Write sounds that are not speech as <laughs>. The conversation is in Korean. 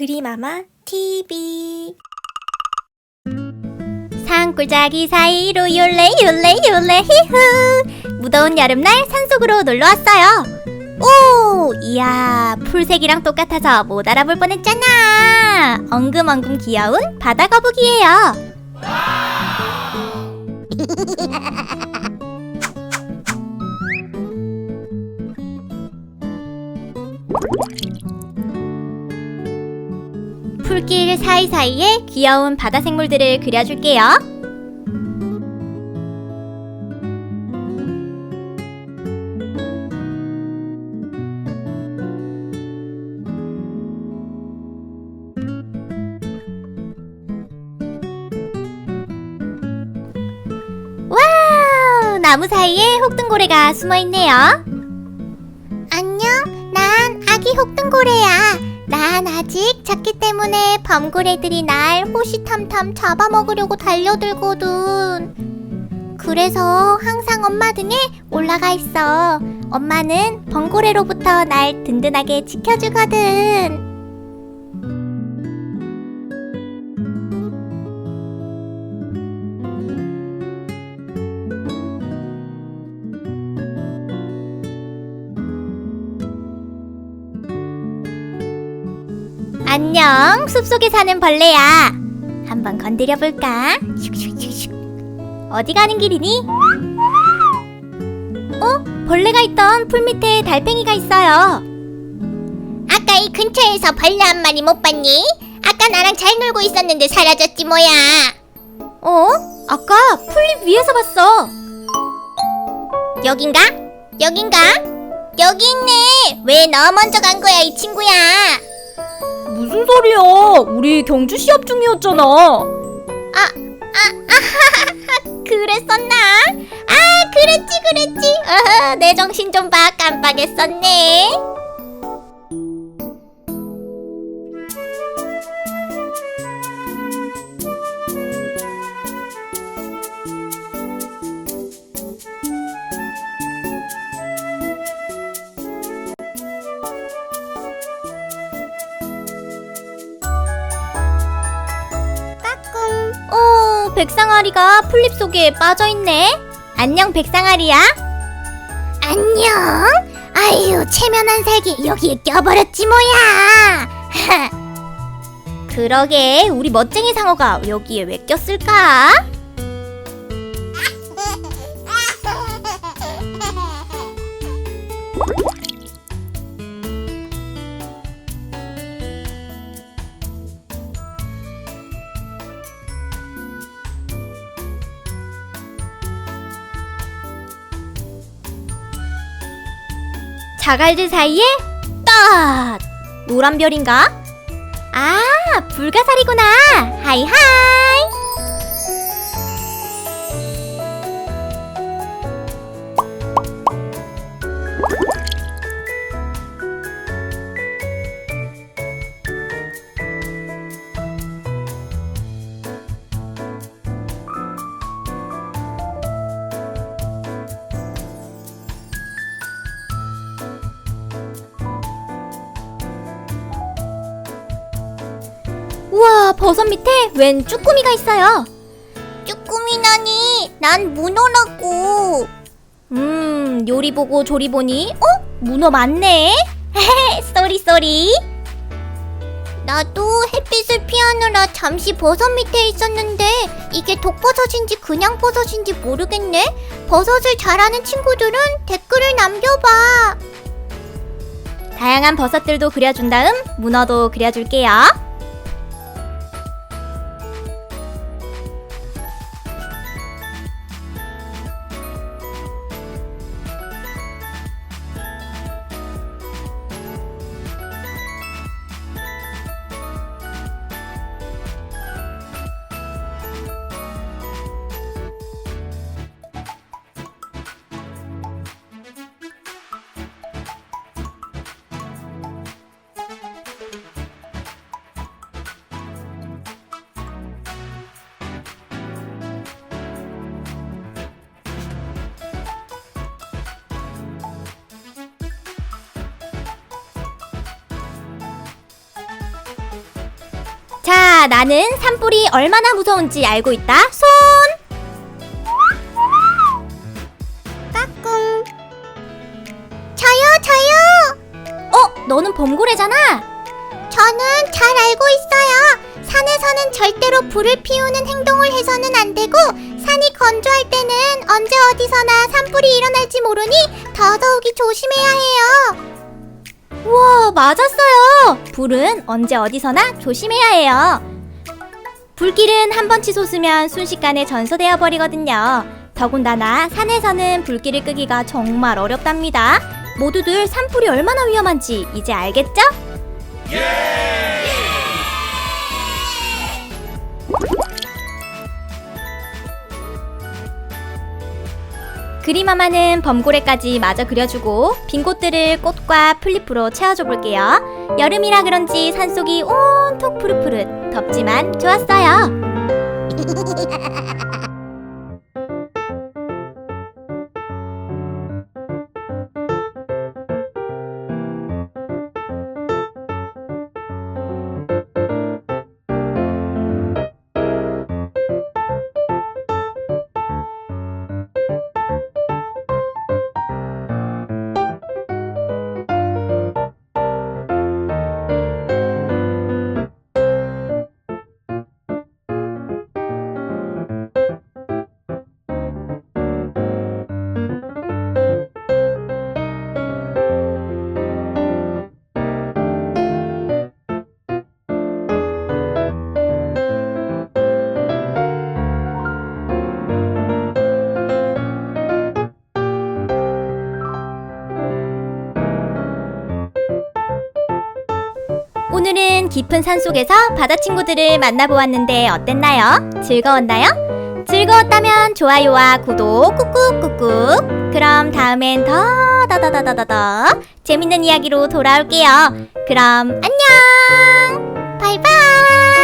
그리마마 TV 산골짜기 사이로 요레 요레 요레 히흐 무더운 여름날 산속으로 놀러 왔어요. 오, 이야, 풀색이랑 똑같아서 못 알아볼 뻔했잖아. 엉금엉금 귀여운 바다 거북이에요. 풀길 사이사이에 귀여운 바다 생물들을 그려줄게요. 와우! 나무 사이에 혹등고래가 숨어 있네요. 안녕, 난 아기 혹등고래야. 난 아직 작기 때문에 범고래들이 날 호시탐탐 잡아먹으려고 달려들거든. 그래서 항상 엄마 등에 올라가 있어. 엄마는 범고래로부터 날 든든하게 지켜주거든. 안녕, 숲속에 사는 벌레야. 한번 건드려 볼까? 어디 가는 길이니? 어? 벌레가 있던 풀 밑에 달팽이가 있어요. 아까 이 근처에서 벌레 한 마리 못 봤니? 아까 나랑 잘 놀고 있었는데 사라졌지 뭐야. 어? 아까 풀잎 위에서 봤어. 여긴가? 여긴가? 여기 있네. 왜 너 먼저 간 거야, 이 친구야? 무슨 소리야? 우리 경주 시합 중이었잖아. <laughs> 그랬었나? 아, 그랬지, 그랬지. 어허, 내 정신 좀 봐. 깜빡했었네. 백상아리가 풀잎 속에 빠져있네. 안녕, 백상아리야. 안녕. 아유, 체면한 살기 여기에 껴버렸지 뭐야. <laughs> 그러게, 우리 멋쟁이 상어가 여기에 왜 꼈을까? 자갈들 사이에 딱 노란 별인가? 아 불가사리구나. 하이하이 버섯 밑에 웬 쭈꾸미가 있어요. 쭈꾸미나니 난 문어라고. 음 요리 보고 조리 보니 어? 문어 맞네. <laughs> 쏘리 쏘리. 나도 햇빛을 피하느라 잠시 버섯 밑에 있었는데 이게 독버섯인지 그냥 버섯인지 모르겠네. 버섯을 잘하는 친구들은 댓글을 남겨봐. 다양한 버섯들도 그려준 다음 문어도 그려줄게요 자, 나는 산불이 얼마나 무서운지 알고 있다. 손! 까꿍. 저요, 저요. 어, 너는 범고래잖아. 저는 잘 알고 있어요. 산에서는 절대로 불을 피우는 행동을 해서는 안 되고 산이 건조할 때는 언제 어디서나 산불이 일어날지 모르니 더더욱이 조심해야 해요. 우와, 맞았어요. 불은 언제 어디서나 조심해야 해요. 불길은 한 번 치솟으면 순식간에 전소되어 버리거든요. 더군다나 산에서는 불길을 끄기가 정말 어렵답니다. 모두들 산불이 얼마나 위험한지 이제 알겠죠? 그림마마는 범고래까지 마저 그려주고 빈 곳들을 꽃과 풀잎으로 채워줘 볼게요. 여름이라 그런지 산속이 온통 푸릇푸릇 덥지만 좋았어요. <laughs> 깊은 산 속에서 바다 친구들을 만나보았는데 어땠나요? 즐거웠나요? 즐거웠다면 좋아요와 구독 꾹꾹꾹꾹 그럼 다음엔 더 더 더 더 더더 재밌는 이야기로 돌아올게요. 그럼 안녕! 바이바이.